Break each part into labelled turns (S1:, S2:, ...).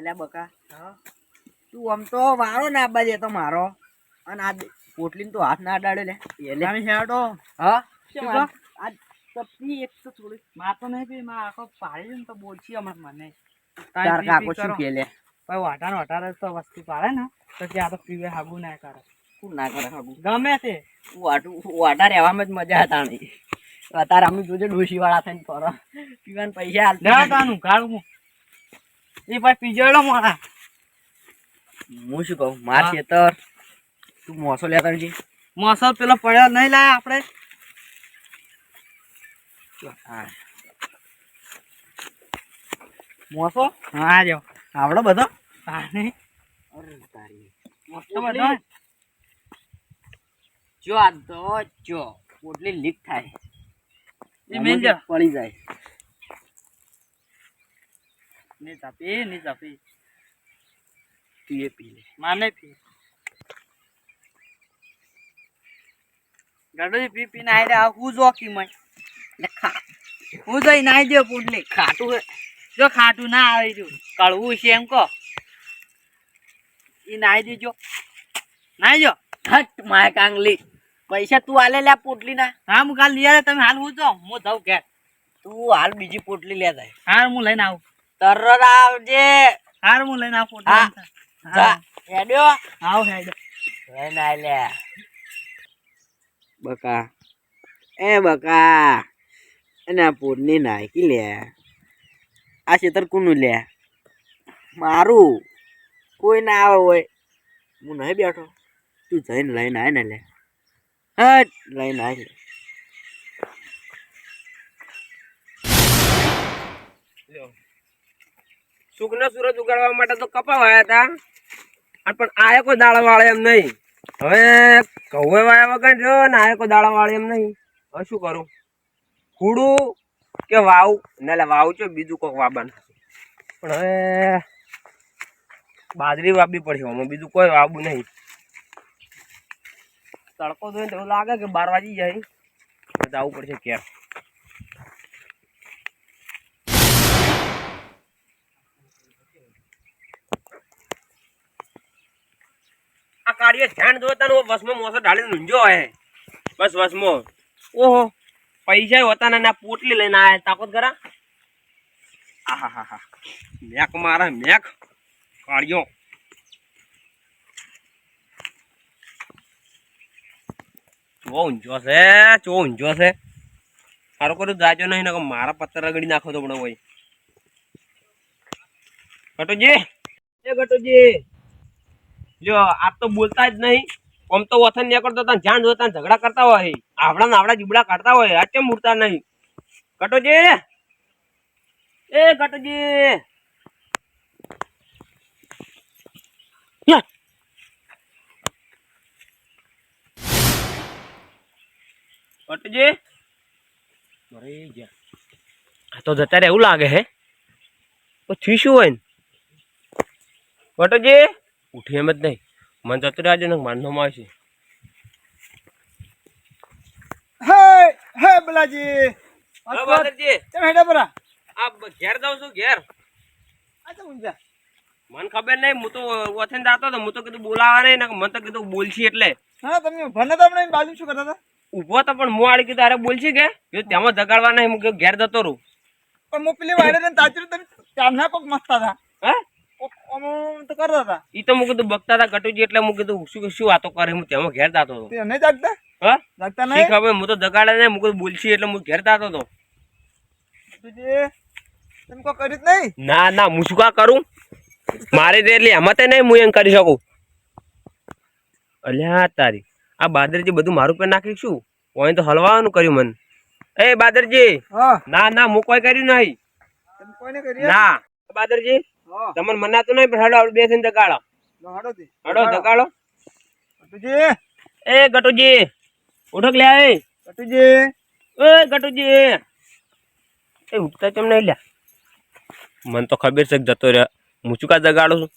S1: એલા બકા. તું આમ તો વારો ના બાજે તો મારો. અને આ પોટલીને તો હાથ ના અડાડે લે. એટલે
S2: તમે હેડો
S1: હા?
S2: શું
S1: શું
S2: કહો?
S1: આ તપી એક તો થોડી.
S2: માં તો નહીં પી માં આખો પાડી ને તો બોલશી હમણાં મને.
S1: તાર કાકો શું કે લે?
S2: ભાઈ વાટાર વાટાર તો વસ્તી પાડે ને તો ત્યાં તો પીવે હાગુ ના કરે.
S1: શું ના કરે હાગુ?
S2: ગમે તે.
S1: વાટું વાટા રહેવામાં જ મજા હતા નહીં. અત્યારે અમે જોજે ડોશી વાળા થઈને ફરો. પીવાના પૈસા
S2: તાનું કાઢું એ ભાઈ પીજેડો મોડા
S1: હું શું કહું? માર. ખેતર. તું મોસો લેતા આવજે.
S2: મોસો પેલો પડ્યો નહીં લાયા આપણે?
S1: મોસો?
S2: હા જો.
S1: આવડો બધો?
S2: તાને
S1: અરે
S2: બધો?
S1: જો આ તો જો. પોટલી લીક થાય.
S2: એ મેલ જા.
S1: પડી જાય.
S2: ની ચાપી ની ચાપી
S1: તું એ પી લે
S2: માને પી. ગડોજી પી પી નાઈ રે આ હું મય.
S1: ખા.
S2: હું જઈ નાઈ દે પુંડલી.
S1: ખાટું હે.
S2: જો ખાટું ના આવી રહ્યું. કળવું છે એમ કહો. ઈ નાઈ દેજો. નાઈ જો.
S1: હટ માય કાંગલી. પૈસા તું આલે લે પોટલી ના.
S2: હા હું કાલ લઈ આવે તમે હાલ હું જાઉં હું જાઉં ઘેર.
S1: તું હાલ બીજી પોટલી લે જાય.
S2: હાર હું લઈને આવું.
S1: તરત આવજે.
S2: હાર હું લઈને આપું
S1: હા. હેડ્યો.
S2: આવ હેડ.
S1: લઈને આય લે બકા. એ બકા. એને આ પોટલી નાખી લે. આ ખેતર કોનું લે. મારું. કોઈ ના આવે હોય. હું નહીં બેઠો. તું જઈને લઈને આવે ને લે. હટ લઈને આવી લે
S3: સુગનો સૂરજ ઉગાડવા માટે તો કપાવાયા હતા. પણ આયે કોઈ દાડા વાળે એમ નહીં. હવે કૌવે વાયા વગર જો ને આયે કોઈ દાડા વાળે એમ નહીં. હવે શું કરું? ખૂડું કે વાવ? ને એટલે વાવ છે, બીજું કોઈક વાવવાનું પણ હવે બાજરી વાવવી પડશે આમાં બીજું કોઈ વાવવું નહીં. તડકો તો એવું લાગે કે બાર વાગી જાય. જવું પડશે ક્યાં કાર્ય ધ્યાન જોતા ને વસમો મોસો ઢાળીને ઊંઝો હે બસ વસમો. ઓહો પૈસા હોતા ને પોટલી લઈને આયા તાકોત કરા આહા હા હા મેક મારા, મેક. કાઢ્યો ચો ઊંઝો છે, ચો ઊંઝો છે. સારું કર્યું, જાજો નહીં ને મારા પત્તર રગડી નાખો તો પણ હોય. ઘટુજી એ ગટુજી. જો આ તો બોલતા જ નહીં. આમ તો વથન નીકળતો તને જાણ જોતા ઝઘડા કરતા હોય આવડા નાવડા જીબડા કાઢતા હોય આ કેમ ઉડતા નહીં? કટોજી. એ કટોજી. કટોજી. મરી ગયા. આ તો જતા એવું લાગે હે. પછી શું હોય ને? કટોજી. ઉઠી એમ જ નહીં. મને જતું રહેજો ને માનવામાં આવશે
S2: હે હે બલાજી.
S3: હા, બાદરજી,
S2: તમે હેડા પરા
S3: આ ઘેર જાઉં છું ઘેર?
S2: આ તો ઊંઝા
S3: મને ખબર નહીં હું તો ઓથેન જાતો હતો હું તો કીધું બોલાવા નહીં ને મને તો કીધું બોલશી એટલે.
S2: હા તમે ભણે તો બાજુ શું કરતા હતા?
S3: ઊભો તો પણ હું આડી કીધું અરે બોલશી કે? તેમાં જગાડવા નહીં. હું ઘેર જતો રહું.
S2: પણ હું પેલી વાડે ને તમે ચારના કોક મસ્તા હતા.
S3: હે
S2: તો કરતા હતા.
S3: ઈ તો હું કીધું બગતા હતા ગટુજી એટલે હું કીધું શું શું વાતો કરે? હું તેમાં ઘેર જાતો હતો.
S2: તે નહીં જાગતા?
S3: હા?
S2: જાગતા નહીં?
S3: ખબર હું તો જગાડે નહીં હું કીધું બોલશી એટલે હું ઘેર જાતો હતો.
S2: તમે કોઈ કર્યું નહીં?
S3: ના ના હું શું કા કરું? મારી તો એટલી હિંમત નહીં હું એમ કરી શકું. અલ્યા તારી. આ બાદરજી બધું મારું પર નાખી શું? કોઈ તો હલવાનું કર્યું મન. એ બાદરજી! ના ના હું કોઈ કર્યું નહીં. ના. બાદરજી! તમને મનાતું નહીં પણ હેડો આપણે બે થઈને દગાડો
S2: હાડો તે
S3: હેડો દગાડો.
S2: તુજે
S3: એ ગટુજી ઉઠક લે એ
S2: તુજે
S3: એ ગટુજી. એ ઉઠતા કેમ નહીં લ્યા? મને તો ખબર છે કે જતો રહ્યો. હું શું કા દગાડું છું?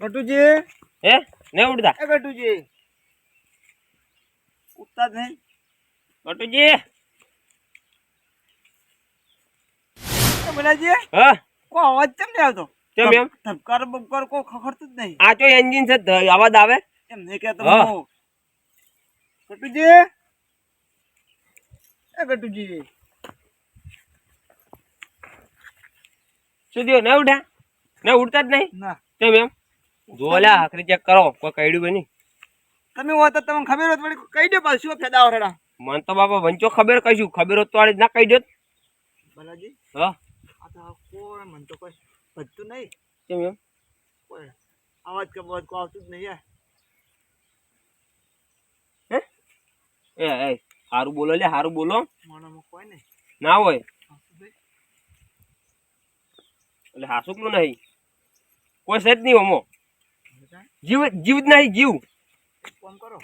S2: ગટુજે.
S3: હે? નહીં ઉડતા
S2: એ ગટુજે. ઉઠતા જ નહીં.
S3: ગટુજી.
S2: એ બલાજી
S3: હા?
S2: કોઈ અવાજ કેમ નહીં આવતો?
S3: કેમ એમ?
S2: ધબકાર બબકાર કોઈ ખખડતું જ નહીં.
S3: આ તો એન્જિન છે અવાજ આવે?
S2: એમ નહીં કહેતો
S3: હું.
S2: ગટુજી એ ગટુજી
S3: શું થયું? ઉઠ્યા નહીં ઉઠતા જ નહીં?
S2: ના.
S3: કેમ એમ? જો આખરી ચેક કરો કોઈ કઈડ્યું બની
S2: તમે હોત તમને ખબર હોત વળી કહી દે પાછું ફેદા
S3: મને તો બાપા વંચો ખબર કહીશું ખબર હોત તો ના કહી દો
S2: બાલાજી
S3: હા.
S2: આ તો આ મન તો કોઈ બધું નહીં.
S3: કેમ એમ?
S2: અવાજ કે અવાજ કો આવતું જ નહીં યાર.
S3: એ એ સારું બોલો લે સારું બોલો.
S2: મોનામાં કોઈ નહીં
S3: ના. હોય? એટલે હાસુકલું નહીં. કોઈ સેજ નહીં
S2: હોમો
S3: જીવ જીવ જ નહીં જીવ.
S2: ફોન કરો.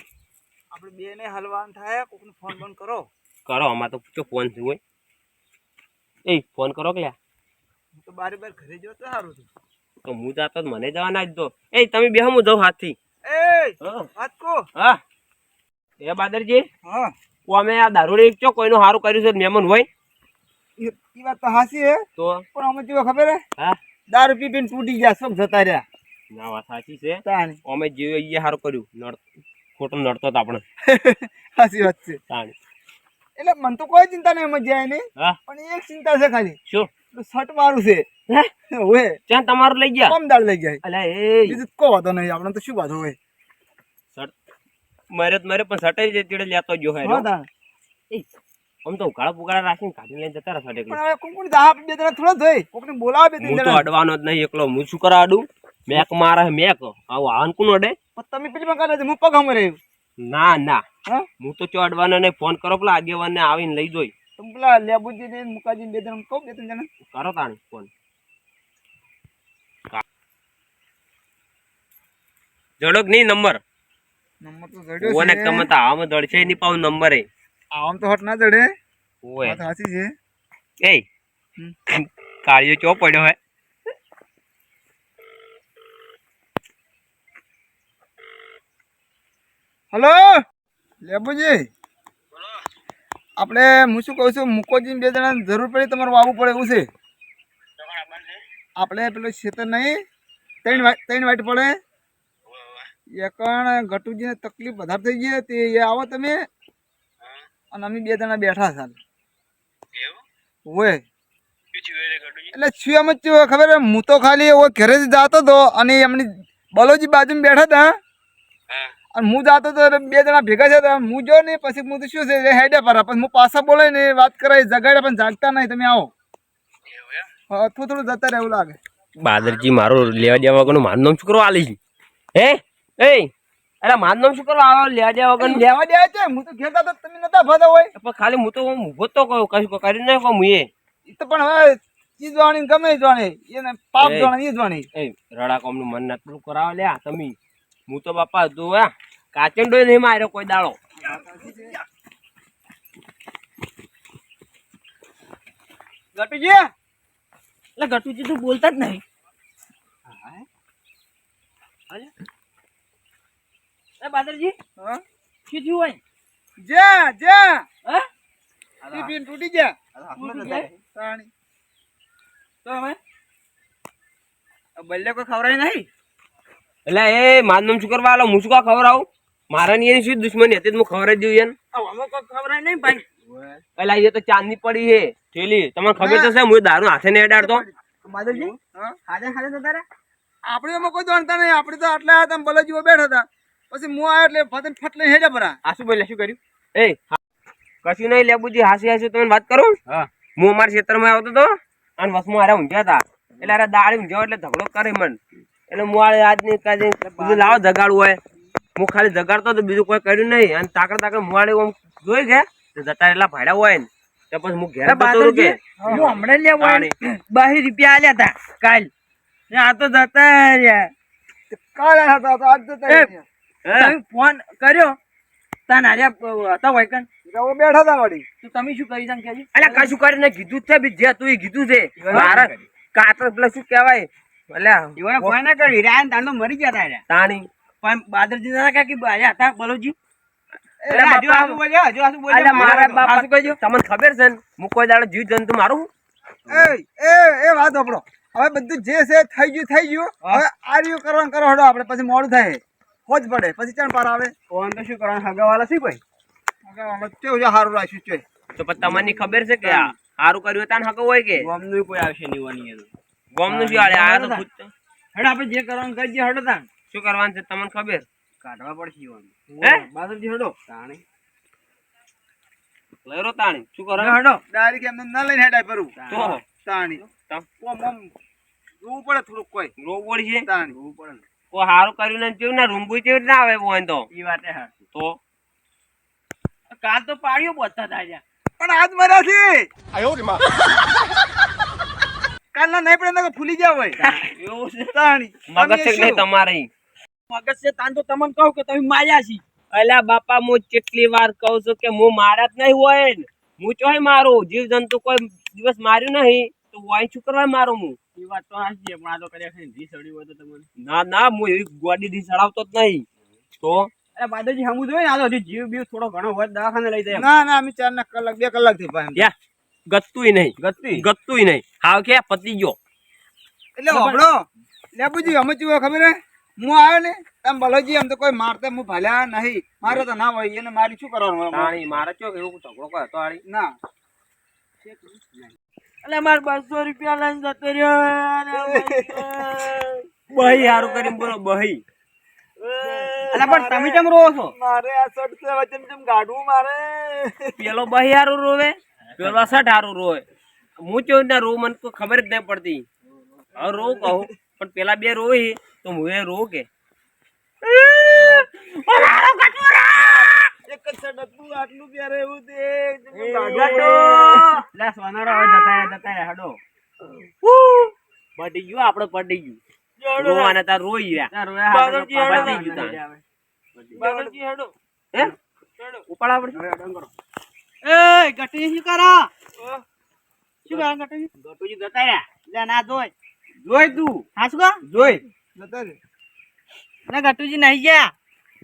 S2: આપણે બે ને હલવાન થાય કોકને ફોન બંધ કરો.
S3: કરો અમાર તો પૂછો ફોન છે હોય એ ફોન કરો કે લ્યા.
S2: હું તો બારે બાર ઘરે જો તો સારું હતું
S3: તો હું જાતો મને જવા ના જ દો. એ તમે બે હું જાઉં હાથી
S2: એ વાત કો.
S3: હા. એ બાદરજી
S2: હા.
S3: અમે આ દારૂડી ચો કોઈનું સારું કર્યું છે મહેમાન હોય?
S2: એ ઈ વાત તો હાસી હે.
S3: તો?
S2: પણ અમે જેવો ખબર હે?
S3: હા.
S2: દારૂ પી પીને તૂટી ગયા સબ જતા રહ્યા.
S3: ના વાત સાચી છે.
S2: તાણી.
S3: અમે જે એ સારું કર્યું. નડ ખોટું નડતો તો આપણે
S2: હાસી વાત છે.
S3: તાણી.
S2: એટલે મને તો કોઈ ચિંતા નહીં મજા જાય નહીં પણ એક ચિંતા છે ખાલી.
S3: શું?
S2: શર્ટ મારું છે.
S3: હે?
S2: ઓએ
S3: ત્યાં તમારું લઈ ગયા?
S2: કમદાળ લઈ જાય
S3: અલ્યા એ.
S2: બીજું કો વાતો નહીં આપણે તો શું વાત હોય?
S3: શર્ટ મારે મારે પણ શર્ટ જ તેડે લેતો ગયો હે આમ તો ઉકાળા પુકાળા રાખીને કાઢી લઈને જતા રહે સટે
S2: પણ હવે કોણ કોણ દાહ બે જણા થોડા જોઈ કોકને બોલાવે બે
S3: હું તો અડવાનો જ નહીં એકલો હું શું કરા અડું મેક મારે મેક. આવો આન કોણ અડે?
S2: પણ તમે પેલી માં કરે હું પગ હમરે
S3: ના ના.
S2: હું?
S3: તો ચો અડવાનો નહીં ફોન કરો પેલા આગેવાનને આવીને લઈ જોઈ.
S2: તમે પેલા લેબુજી ને મુકાજી બે જણા કહું બે ત્રણ જણા
S3: કરો તાણી ફોન. જડોક નહીં નંબર.
S2: નંબર તો જડ્યો
S3: ઓને કમતા આમ દળશે ની પાવ નંબર એ.
S2: આમ તો હટ ના જડે
S3: ઓય.
S2: વાત સાચી છે.
S3: એ કાળિયો ચો પડ્યો હે?
S2: હલો? લેબુજી? આપણે, હું શું કહું છું મુકોજી બે જણા જરૂર પડી તમારું વાવવું પડે એવું છે? આપણે પેલું ખેતર નહીં, ત્રણ વાટ ત્રણ વાટ પડે. એકણ ગટુજીને તકલીફ વધારે થઈ ગઈ તે એ આવો તમે. અને અમે બે જણા બેઠા સાલ હોય. એટલે શું એમ જ ખબર હે? તો ખાલી એવો જ જતો હતો અને એમની બલોજી બાજુમાં બેઠા હતા. અને હું જાતો તો બે જણા ભેગા છે તો હું જો ને પછી હું તો શું છે હેડે પર પછી હું પાછા બોલે ને વાત કરાય જગાડે પણ જાગતા નહીં તમે આવો. હા થોડું થોડું જતા રહેવું લાગે.
S3: બાદરજી મારું લેવા દેવા વગરનું મારું નામ શું કરવા આલી હે? એ અરે મારું નામ શું કરવા આવો લેવા દેવા વગર
S2: લેવા દે છે હું તો ઘેરતા તો તમે નતા ફાતા હોય.
S3: પણ ખાલી હું તો હું ઊભો તો કહું કશું કરી નહીં કહું હું એ.
S2: તો પણ હવે ઈ જાણી ગમે જાણે એને પાપ
S3: એ.
S2: જાણે ઈ જાણી.
S3: એ રડા કોમનું મન નતું કરાવે લ્યા તમે. હું તો બાપા જોયા હે કાચંડો નહીં માર્યો કોઈ દાડો.
S2: ગટુજી?
S1: એટલે ગટુજી તું બોલતા જ નહીં. એ બાદરજી
S2: હા?
S1: શું થયું હોય
S2: જા જા!
S1: હા?
S2: ટિફિન તૂટી
S1: ગયા. જાય? તો હવે? બલ્લે કોઈ ખવડાય નહીં?
S3: એટલે એ મારું નામ શું કરવા આલો? હું શું ખવડાવું? ખબર આવું મારા ની શું દુશ્મની હતી તો હું ખબર જ
S1: જોઈએ ખવડાય નહીં ભાઈ.
S3: એટલે એ તો ચાંદની પડી છે થેલી. તમને ખબર તો છે હું દારૂ હાથે નહીં અડાડતો.
S1: બાદરજી હાજે હાજે જતા રહ્યા
S2: આપણે એમાં કોઈ જાણતા નહીં આપણે તો આટલા હતા બલાજીઓ બેઠા હતા. પછી હું આવ્યો એટલે ફતન ફટલે લઈને પરા.
S3: આ શું બોલ્યા શું કર્યું? એ હા. કશું નહીં લેબુજી હાસી હાસી તમે વાત કરો.
S2: હું.
S3: અમારા ખેતરમાં આવતો હતો અને વસમાં હારે ઊંઘ્યા હતા. એટલે અરે દાળી ઊંઘ્યા એટલે ઝઘડો કરે મન. એટલે હું આજ નહીં કાજે લાવો જગાડવું હોય. હું ખાલી જગાડતો તો બીજું કોઈ કર્યું નહીં. અને તાકડ તાકડ મુવાડે આમ જોઈ ગયા તો જતા એટલા ભાડા હોય ને. તો પછી હું ઘેર જતો કે?
S1: હું હમણાં લેવા. બાહી રૂપિયા આલ્યા હતા કાલ. આ તો જતા રહ્યા.
S2: કાલ હતા તો આજ જતા રહ્યા.
S1: ફોન કર્યો? તા નાર્યા હતા વૈકન
S2: એટલે બેઠા હતા વળી.
S1: તો તમે શું કરી જાણ કેજી?
S3: અલ્યા કશું કરીને કીધું છે બી જે તું કીધું છે. મારા કાતર પેલા શું કહેવાય? અલ્યા
S1: ઈવોને કોઈ ના કર્યું રાયન તાંડો મરી ગયા રહ્યા.
S3: તાણી.
S1: પણ બાદરજી ના કે આયા હતા બલોજી?
S3: તમને ખબર છે હું કોઈ દાડો જીવ જંતુ મારું?
S2: એ એ એ વાત આપણો. હવે બધું જે છે થઈ ગયું થઈ ગયું. હવે આ રહ્યું કરવાનું કરો હડો આપણે પછી મોડું થાય. હોજ પડે પછી ચાણ પાર આવે.
S3: ફોન તો શું કરવાનું? હગાવાલા છે કોઈ
S2: હવે કેવું છે સારું રાખ્યું છે.
S3: તો પછી તમને ખબર છે કે આ સારું કર્યું તાન હગો હોય કે?
S4: ગામનું કોઈ આવશે નહીં વાની
S3: ગોમનું શું હાલે આ તો
S4: હેડ આપણે જે કરવાનું કરીએ હડો હેડો તાણ
S3: શું કરવાનું છે તમને ખબર?
S4: કાઢવા પડશે.
S3: હે?
S4: બાજુથી હડો
S3: તાણી. લહેરો તાણી. શું કરો?
S4: હડો
S2: ડાયરેક્ટ કેમ ન લઈને હેડાય પરું
S3: તો.
S2: તાણી.
S3: તમ.
S2: મમ ઓમ પડે થોડુંક કોઈ.
S3: રોબોટ છે
S2: તાણી.
S4: જોવું પડે
S3: કો હારું કર્યું ને કેવું ના રૂંબુ કેવી ના આવે હોય તો.
S4: ઈ વાતે હા
S3: તો?
S4: કાલ તો પાડ્યો બોલતા હતા
S2: પણ આજ મર્યા છે કાલના નહીં પડે ફૂલી જાવ હોય.
S4: એવું છે?
S2: તાણી.
S3: મગજ છે નહીં? તમારે?
S4: મગજ છે તાન તો તમને કહું કે તમે માર્યા છી.
S3: અલ્યા બાપા હું કેટલી વાર કહું છું કે હું મારા જ નહીં હોય ને. હું ચોય મારું? જીવ જંતુ કોઈ દિવસ માર્યું નહીં? તો વાય શું કરવા મારું હું?
S4: એ વાત તો હાચી છે, પણ આ તો કર્યા છે ધી સડી હોય તો તમને.
S3: ના ના હું એવી ગોડી ધી ચડાવતો જ નહીં. તો?
S4: અરે બાદરજી હમું જોઈએ ને આ તો હજી જીવ બીવ થોડો ઘણો હોય દવાખાને લઈ જાય
S2: ના ના અમે ચાર ના કલાક બે કલાકથી
S3: યા નહીં.
S4: ગત્તુય?
S3: ગત્તુય નહીં. હાવ કે પતી ગયો.
S2: એટલે હોબળો લેબુજી અમે ચૂવો ખબર હે? હું આવ્યો ને એમ ભલોજી એમ તો કોઈ મારતે હું ભલ્યા નહીં. મારે તો ના હોય એને મારી શું કરવાનું હોય?
S3: તાણી મારે ચો એવું ઝઘડો કરે તો આડી
S2: ના.
S4: એટલે મારે બસો રૂપિયા લઈને જતો રહ્યો.
S3: બહી સારું કરીને બોલો બહી.
S4: અલા પણ તમે કેમ રોવો છો?
S2: મારે આ સડસે વચન કેમ ગાડવું મારે.
S3: પેલો બહી હારું રોવે પેલો અસઠ હારું રોવે. હું ચો ના રો મને કોઈ ખબર જ નહીં પડતી. હવે રો કહું. પણ પેલા બે રોવી તો હું એ રો કે?
S2: એક જ સડ આટલું પ્યારે એવું તે જેમ
S4: એ,
S2: ગાડવું.
S4: લે સોનારો હવે જતા જતા રહ્યા, હેડો
S3: ગયું આપડે પટી ગયું. રોવાના તાર રોઈ રહ્યા. હેડો. હે? ઉપાડા
S4: એય, ગટી શું કરો? શું કરો ગટી ગટુજી જતા રહ્યા. લે ના જોઈ જોઈ તું. હા શું કહો? જોઈ.
S2: જતા
S4: ગટુજી નહીં ગયા.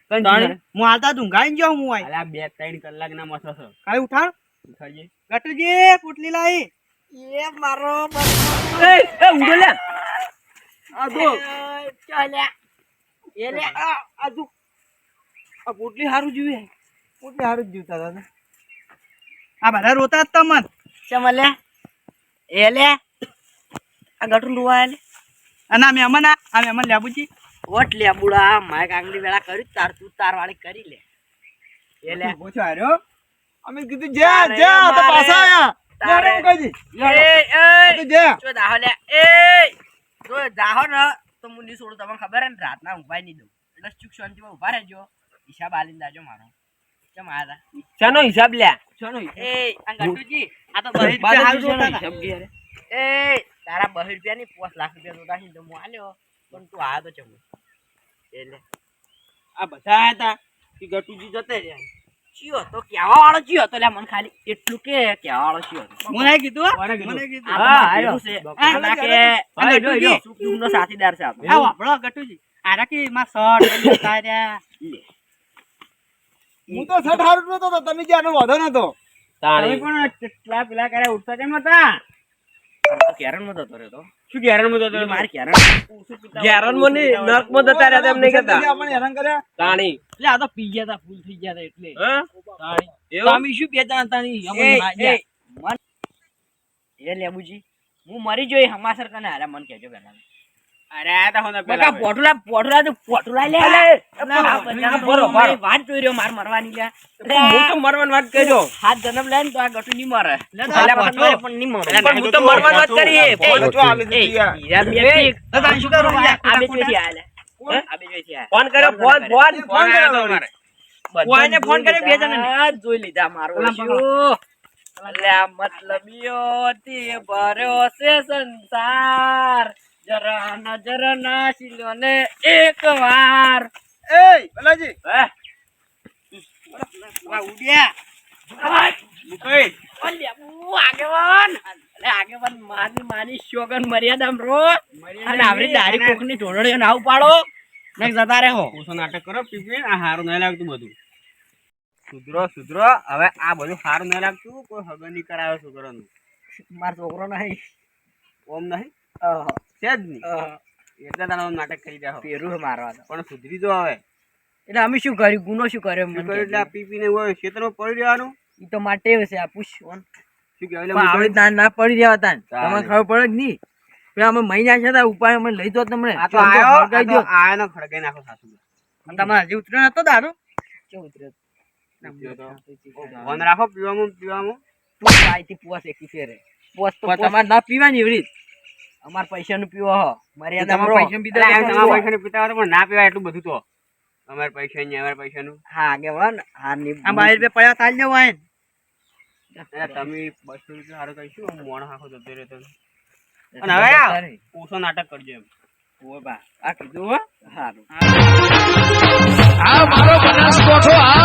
S3: તાણી?
S4: હું હાલતા ઊંઘાઈ ગયો હું આઈ
S3: અલા બે ત્રણ કલાક ના મસો છો.
S4: કાઈ ઉઠાણ
S3: ઉઠાડીએ
S4: ગટુજી પુટલી લાઈ એ મારો
S3: એ એ લે.
S4: આ દો ચાલે. એ લે. આ આ જો. આ પુટલી હારું જીવે.
S2: પુટલી હારું જીવતા દાદા
S4: આ બધા રોતા જ તમન ચમલે એ લે. આ ગટું રોવા લે અને આ મહેમાન આ આ મહેમાન લેબુજી
S1: વટ લે બુડા માય કાંગડી વેળા કરી તાર તું તાર વાળી કરી લે. એ લે.
S4: પૂછો હાર્યો
S2: અમે કીધું જા જા તો પાછા આયા.
S1: તારે.
S2: મુકાજી.
S1: એ
S2: તો જા.
S1: જો દાહો લે. એ. જો દાહો ને તો હું નહીં છોડું તમને ખબર હે ને રાતના ઊંઘાઈ નહીં દઉં. એટલે ચૂક શાંતિમાં ઊભા રહેજો. હિસાબ આલીને દાજો મારો. કેમ આયા
S3: ચાનો હિસાબ લે
S4: ચાનો
S1: એ આ ગટુજી આ તો બહી
S3: હિસાબ ઘેર.
S1: એ તારા બહી રૂપિયા ની પાંચ લાખ રૂપિયા જોતા છે તો હું આલ્યો પણ તું આવ્યો તો ચમ એટલે.
S4: આ બધા આયા હતા કે ગટુજી જતે રહ્યા.
S1: ચિયો તો કેવા વાળો ચિયો તો લે મને ખાલી એટલું કે કેવા વાળો ચિયો
S4: મને કીધું મને કીધું.
S3: હા, આયો.
S1: છે. કે આ
S4: જો,
S1: સાથીદાર છે આપણો.
S4: આવો આપણો ગટુજી. આરા કે માં શર્ટ જતા રહ્યા.
S2: હું તો સટ હારું નતો તો તમે જ્યાં વધો નતો?
S4: તમે પણ કેટલા પેલા કર્યા ઉઠતા કેમ હતા
S1: કેરનમાં જતો રહ્યો તો.
S4: શું ગેરનમાં
S1: એ મારે કેરન
S3: ગેરનમાં નહીં જતા રહ્યા તેમ નહીં કહેતા.
S2: આપણને હેરાન કર્યા
S3: તાણી.
S4: એટલે આ તો પી ગયા તા ફૂલ થઈ ગયા તા એટલે.
S3: હા?
S4: તાણી.
S3: એવું?
S4: તમે શું હતા
S1: એ,
S4: અમને માર્યા.
S1: એ, એ લેબુજી હું મરી જોઈ હમાસર કને હારે મન કહેજો પહેલા
S4: અરે આ તો હોના પેલા
S1: પોટલા પોટલા તો પોટલા લે
S3: અલે,
S1: અલા, આ બધા
S3: ભરો,
S1: મેં
S3: ભરો.
S1: વાત જોઈ રહ્યો માર મરવાની લે
S3: હું તો મરવાની વાત કર્યો
S1: હાથ જન્મ લે તો આ ગટુ નહીં મરે
S4: લે તો
S1: અલા,
S4: આ
S1: પણ
S4: પોટલો.
S1: મરે
S3: પણ હું તો મરવાની વાત કરી હે.
S2: ફોન આલે છે યાર.
S1: બે પીક.
S4: તો તાન શું કરું
S1: આ બે જોઈથી આલે. આ બે જોઈથી
S3: ફોન કર્યો ફોન ફોન
S2: ફોન કર્યો
S3: તમારે.
S4: કોઈને ફોન કર્યો બે જણાને?
S1: જોઈ લીધા મારો મતલબ ભર્યો છે સંસાર જરા નજર નાસી લ્યો ને એક વાર.
S2: એ ભલાજી.
S3: હે?
S4: ઉડ્યા.
S3: મુકઈ.
S1: અલ્યા, ઉ, આગેવાન. અલ્યા, આગેવાન મારી મારી શોગન મર્યાદામાં રો. અને આવડી દારી કોકની ઢોળણીઓ ના ઉપાડો. ને જતા રહો.
S4: ઓછો નાટક કરો પીપી આ હારું નહીં લાગતું બધું. સુધરો સુધરો. હવે આ બધું સારું નહીં લાગતું. કોઈ હગન નહીં કરાવે છોકરાનું
S1: મારો છોકરો નહીં.
S4: ઓમ નહીં? છે જ નહીં. એટલે તને નાટક કરી રહ્યા
S1: પેરું મારવા
S4: પણ સુધરી તો હવે.
S1: એટલે અમે શું કર્યું? ગુનો શું કર્યો મને
S4: એટલે આ પીપી ને હોય ખેતરમાં પડી રહેવાનું.
S1: એ તો માટે છે આ પૂછ.
S4: શું કહેવાય?
S1: પણ તાન ના પડી રહ્યા
S4: તાન.
S1: તમને ખબર પડે જ નહીં? પેલા અમે મહિના છે તા ઉપાય અમે લઈ દો તમને.
S4: આ તો આયો આ તો આયાનો ખડકાઈ નાખો સાસુ
S1: તમારે હજી ઉતર્યો નતો દારૂ? કે ઉતર્યો?
S4: ફોન રાખો પીવામાં પીવામાં.
S1: તું આઈથી પુવા શેકી ફેરે. પોસ તો તમારે ના પીવાની એવી રીત. અમાર પૈસા નું પીવો હો. મર્યાદા
S4: તમારા
S1: પૈસા
S4: પીતા હોય પણ ના પીવા એટલું બધું તો. અમારા પૈસા ને અમારા પૈસાનું.
S1: હા આગેવાન હા ની. આ બાર રૂપિયા પડ્યા તાલ જવો હે
S4: તમે બસો રૂપિયા સારું કહીશું હું મોણ હાખો જતો રહ્યો તો અને હવે ઓછો નાટક કરજો એમ.
S1: ઓ બા. આ કીધું હો? સારું
S5: આ મારો બનાસકોઠો આ